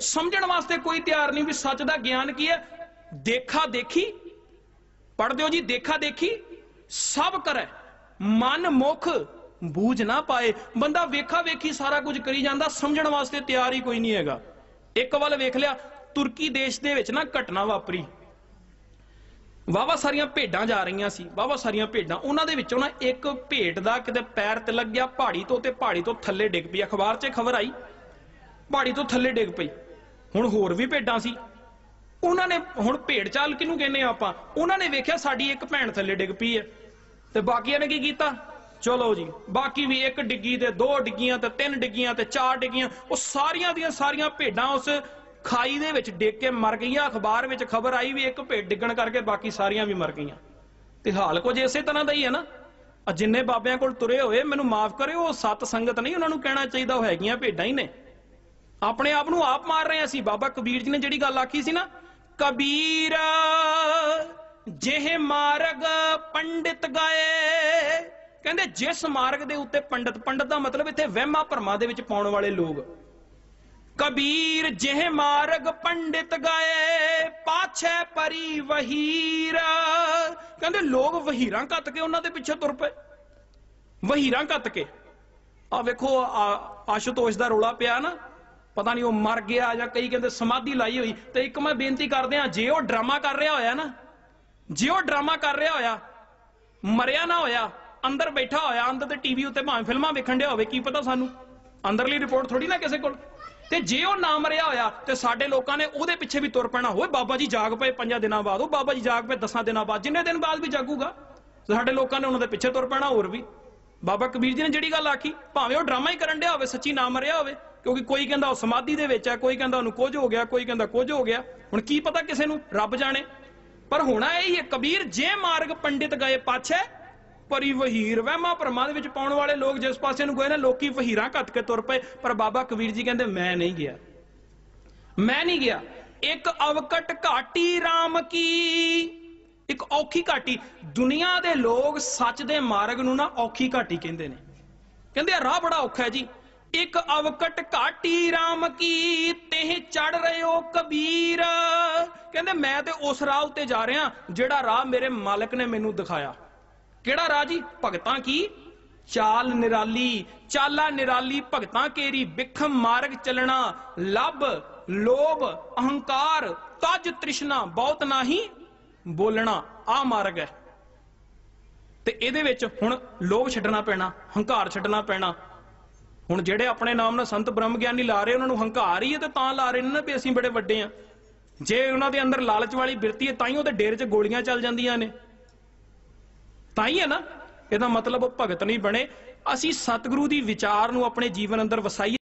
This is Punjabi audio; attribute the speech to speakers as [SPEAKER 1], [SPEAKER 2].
[SPEAKER 1] ਸਮਝਣ ਵਾਸਤੇ ਕੋਈ ਤਿਆਰ ਨਹੀਂ ਵੀ ਸੱਚ ਦਾ ਗਿਆਨ ਕੀ ਹੈ? ਦੇਖਾ ਦੇਖੀ ਪੜ੍ਹਦੇ ਦਿਓ ਜੀ, ਦੇਖਾ ਦੇਖੀ, ਸਭ ਕਰੈ। ਮਨ ਮੁਖ ਬੂਝ ਨਾ ਪਾਏ। ਬੰਦਾ ਵੇਖਾ ਵੇਖੀ ਸਾਰਾ ਕੁਝ ਕਰੀ ਜਾਂਦਾ, ਸਮਝਣ ਵਾਸਤੇ ਤਿਆਰ ਹੀ ਕੋਈ ਨਹੀਂ ਹੈਗਾ। ਇੱਕ ਵੱਲ ਵੇਖ ਲਿਆ, ਤੁਰਕੀ ਦੇਸ਼ ਦੇ ਵਿੱਚ ਨਾ ਘਟਨਾ ਵਾਪਰੀ। ਵਾਵਾ ਸਾਰੀਆਂ ਭੇਡਾਂ ਜਾ ਰਹੀਆਂ ਸੀ ਵਾਵਾ ਸਾਰੀਆਂ ਭੇਡਾਂ। ਉਹਨਾਂ ਦੇ ਵਿੱਚੋਂ ਨਾ ਇੱਕ ਭੇਡ ਦਾ ਕਿਤੇ ਪੈਰ ਤੇ ਲੱਗ ਗਿਆ, ਪਹਾੜੀ ਤੋਂ ਤੇ ਪਹਾੜੀ ਤੋਂ ਥੱਲੇ ਡਿੱਗ ਪਈ। ਅਖਬਾਰ 'ਚ ਖਬਰ ਆਈ। ਪਹਾੜੀ ਤੋਂ ਥੱਲੇ ਡਿੱਗ ਪਈ। ਹੁਣ ਹੋਰ ਵੀ ਭੇਡਾਂ ਸੀ। ਉਹਨਾਂ ਨੇ ਹੁਣ ਭੇਡ ਚਾਲ ਕਿਹਨੂੰ ਕਹਿੰਦੇ ਆ ਆਪਾਂ? ਉਹਨਾਂ ਨੇ ਵੇਖਿਆ ਸਾਡੀ ਇੱਕ ਭੈਣ ਥੱਲੇ ਡਿੱਗ ਪਈ ਹੈ। ਤੇ ਬਾਕੀਆਂ ਨੇ ਕੀ ਕੀਤਾ? ਚਲੋ ਜੀ, ਬਾਕੀ ਵੀ ਇੱਕ ਡਿੱਗੀ ਤੇ ਦੋ ਡਿੱਗੀਆਂ ਤੇ ਤਿੰਨ ਡਿੱਗੀਆਂ ਤੇ ਚਾਰ ਡਿੱਗੀਆਂ, ਉਹ ਸਾਰੀਆਂ ਦੀਆਂ ਸਾਰੀਆਂ ਭੇਡਾਂ ਉਸ ਖਾਈ ਦੇ ਵਿੱਚ ਡਿੱਗ ਕੇ ਮਰ ਗਈਆਂ। ਅਖਬਾਰ ਵਿੱਚ ਖਬਰ ਆਈ ਵੀ ਇੱਕ ਭੇਡ ਡਿੱਗਣ ਕਰਕੇ ਬਾਕੀ ਸਾਰੀਆਂ ਵੀ ਮਰ ਗਈਆਂ। ਤੇ ਹਾਲ ਕੁਝ ਇਸੇ ਤਰ੍ਹਾਂ ਦਾ ਹੀ ਹੈ ਨਾ। ਜਿੰਨੇ ਬਾਬਿਆਂ ਕੋਲ ਤੁਰੇ ਹੋਏ, ਮੈਨੂੰ ਮਾਫ ਕਰਿਓ, ਉਹ ਸਤ ਸੰਗਤ ਨਹੀਂ ਉਹਨਾਂ ਨੂੰ ਕਹਿਣਾ ਚਾਹੀਦਾ, ਉਹ ਹੈਗੀਆਂ ਭੇਡਾਂ ਹੀ ਨੇ। ਆਪਣੇ ਆਪ ਨੂੰ ਆਪ ਮਾਰ ਰਹੇ ਅਸੀਂ। ਬਾਬਾ ਕਬੀਰ ਜੀ ਨੇ ਜਿਹੜੀ ਗੱਲ ਆਖੀ ਸੀ ਨਾ, ਕਬੀਰ, ਜਿਹੇ ਮਾਰਗ ਪੰਡਿਤ ਗਏ। ਕਹਿੰਦੇ, ਜਿਸ ਮਾਰਗ ਦੇ ਉੱਤੇ ਪੰਡਿਤ, ਪੰਡਤ ਦਾ ਮਤਲਬ ਇੱਥੇ ਵਹਿਮਾ ਭਰਮਾਂ ਦੇ ਵਿੱਚ ਪਾਉਣ ਵਾਲੇ ਲੋਕ। ਕਬੀਰ, ਜਿਹੇ ਮਾਰਗ ਪੰਡਿਤ ਗਏ, ਪਾਛੇ ਪਰੀ ਵਹੀਰ। ਕਹਿੰਦੇ, ਲੋਕ ਵਹੀਰਾਂ ਕੱਤ ਕੇ ਉਹਨਾਂ ਦੇ ਪਿੱਛੇ ਤੁਰ ਪਏ। ਵਹੀਰਾਂ ਕੱਤ ਕੇ। ਆ ਵੇਖੋ, ਆ- ਆਸ਼ੂਤੋਸ਼ ਦਾ ਰੋਲਾ ਪਿਆ ਨਾ। ਪਤਾ ਨਹੀਂ ਉਹ ਮਰ ਗਿਆ ਜਾਂ ਕਈ ਕਹਿੰਦੇ ਸਮਾਧੀ ਲਾਈ ਹੋਈ। ਤੇ ਇੱਕ ਮੈਂ ਬੇਨਤੀ ਕਰਦੇ ਆ ਜੇ ਉਹ ਡਰਾਮਾ ਕਰ ਰਿਹਾ ਹੋਇਆ ਨਾ, ਜੇ ਉਹ ਡਰਾਮਾ ਕਰ ਰਿਹਾ ਹੋਇਆ, ਮਰਿਆ ਨਾ ਹੋਇਆ, ਅੰਦਰ ਬੈਠਾ ਹੋਇਆ, ਅੰਦਰ ਤੇ ਟੀਵੀ ਉੱਤੇ ਭਾਵੇਂ ਫਿਲਮਾਂ ਵੇਖਣ ਡਿਆ ਹੋਵੇ, ਕੀ ਪਤਾ ਸਾਨੂੰ? ਅੰਦਰਲੀ ਰਿਪੋਰਟ ਥੋੜੀ ਨਾ ਕਿਸੇ ਕੋਲ। ਤੇ ਜੇ ਉਹ ਨਾ ਮਰਿਆ ਹੋਇਆ, ਤੇ ਸਾਡੇ ਲੋਕਾਂ ਨੇ ਉਹਦੇ ਪਿੱਛੇ ਵੀ ਤੁਰ ਪੈਣਾ। ਹੋਏ ਬਾਬਾ ਜੀ ਜਾਗ ਪਏ ਪੰਜਾਂ ਦਿਨਾਂ ਬਾਅਦ ਉਹ ਬਾਬਾ ਜੀ ਜਾਗ ਪਏ ਦਸਾਂ ਦਿਨਾਂ ਬਾਅਦ, ਜਿੰਨੇ ਦਿਨ ਬਾਅਦ ਵੀ ਜਾਗੂਗਾ। ਸਾਡੇ ਲੋਕਾਂ ਨੇ ਉਹਨਾਂ ਦੇ ਪਿੱਛੇ ਤੁਰ ਪੈਣਾ ਹੋਰ ਵੀ। ਬਾਬਾ ਕਬੀਰ ਜੀ ਨੇ ਜਿਹੜੀ ਗੱਲ ਆਖੀ, ਭਾਵੇਂ ਉਹ ਡਰਾਮਾ ਹੀ ਕਰਨ ਡਿਆ ਹੋਵੇ, ਸੱਚੀ ਨਾ ਮਰਿਆ ਹੋਵੇ ਕਿਉਂਕਿ ਕੋਈ ਕਹਿੰਦਾ ਉਹ ਸਮਾਧੀ ਦੇ ਵਿੱਚ ਹੈ ਕੋਈ ਕਹਿੰਦਾ ਉਹਨੂੰ ਕੁਝ ਹੋ ਗਿਆ, ਕੋਈ ਕਹਿੰਦਾ ਕੁਝ ਹੋ ਗਿਆ। ਹੁਣ ਕੀ ਪਤਾ ਕਿਸੇ ਨੂੰ ਰੱਬ ਜਾਣੇ। ਪਰ ਹੋਣਾ ਇਹ ਹੀ ਹੈ, ਕਬੀਰ ਜੇ ਮਾਰਗ ਪੰਡਿਤ ਗਏ ਪਾਛੇ, ਪਰੀ ਵਹੀਰ, ਵਹਿਮਾ ਭਰਮਾਂ ਦੇ ਵਿੱਚ ਪਾਉਣ ਵਾਲੇ ਲੋਕ ਜਿਸ ਪਾਸੇ ਨੂੰ ਗਏ ਨੇ, ਲੋਕੀ ਵਹੀਰਾਂ ਘੱਟ ਕੇ ਤੁਰ ਪਏ। ਪਰ ਬਾਬਾ ਕਬੀਰ ਜੀ ਕਹਿੰਦੇ, ਮੈਂ ਨਹੀਂ ਗਿਆ। ਮੈਂ ਨਹੀਂ ਗਿਆ। ਇੱਕ ਅਵਕਟ ਘਾਟੀ RAM ਕੀ? ਇੱਕ ਔਖੀ ਘਾਟੀ। ਦੁਨੀਆ ਦੇ ਲੋਕ ਸੱਚ ਦੇ ਮਾਰਗ ਨੂੰ ਨਾ ਔਖੀ ਘਾਟੀ ਕਹਿੰਦੇ ਨੇ। ਕਹਿੰਦੇ ਆ, ਰਾਹ ਬੜਾ ਔਖਾ ਹੈ ਜੀ। ਇਕ ਅਵਕਟ ਘਾਟੀ RAM ਕੀ ਤੇ ਚੜ ਰਿਓ ਕਬੀਰ। ਕਹਿੰਦੇ, ਮੈਂ ਤੇ ਉਸ ਰਾਹ ਉੱਤੇ ਜਾ ਰਿਹਾ ਜਿਹੜਾ ਰਾਹ ਮੇਰੇ ਮਾਲਕ ਨੇ ਮੈਨੂੰ ਦਿਖਾਇਆ। ਕਿਹੜਾ ਰਾਹ ਜੀ? ਭਗਤਾਂ ਕੀ? ਚਾਲ ਨਿਰਾਲੀ, ਚਾਲਾ ਨਿਰਾਲੀ, ਭਗਤਾਂ ਕੇਰੀ, ਬਿਖਮ ਮਾਰਗ ਚੱਲਣਾ ਲੱਭ ਲੋਭ, ਅਹੰਕਾਰ, ਤਜ ਤ੍ਰਿਸ਼ਨਾ, ਬਹੁਤ ਨਹੀਂ ਬੋਲਣਾ ਆ ਮਾਰਗ ਹੈ। ਤੇ ਇਹਦੇ ਵਿੱਚ ਹੁਣ ਲੋਭ ਛੱਡਣਾ ਪੈਣਾ, ਹੰਕਾਰ ਛੱਡਣਾ ਪੈਣਾ ਹੁਣ ਜਿਹੜੇ ਆਪਣੇ ਨਾਮ ਨਾਲ ਸੰਤ ਬ੍ਰਹਮ ਗਿਆਨੀ ਲਾ ਰਹੇ, ਉਹਨਾਂ ਨੂੰ ਹੰਕਾਰ ਹੀ ਹੈ ਤੇ ਤਾਂ ਲਾ ਰਹੇ ਨੇ ਨਾ ਵੀ ਅਸੀਂ ਬੜੇ ਵੱਡੇ ਆ ਜੇ ਉਹਨਾਂ ਦੇ ਅੰਦਰ ਲਾਲਚ ਵਾਲੀ ਬਿਰਤੀ ਹੈ, ਤਾਂ ਹੀ ਉਹਦੇ ਡੇਰੇ 'ਚ ਗੋਲੀਆਂ ਚੱਲ ਜਾਂਦੀਆਂ ਨੇ। ਤਾਂ ਹੀ ਹੈ ਨਾ, ਇਹਦਾ ਮਤਲਬ ਉਹ ਭਗਤ ਨਹੀਂ ਬਣੇ। ਅਸੀਂ ਸਤਿਗੁਰੂ ਦੀ ਵਿਚਾਰ ਨੂੰ ਆਪਣੇ ਜੀਵਨ ਅੰਦਰ ਵਸਾਈਏ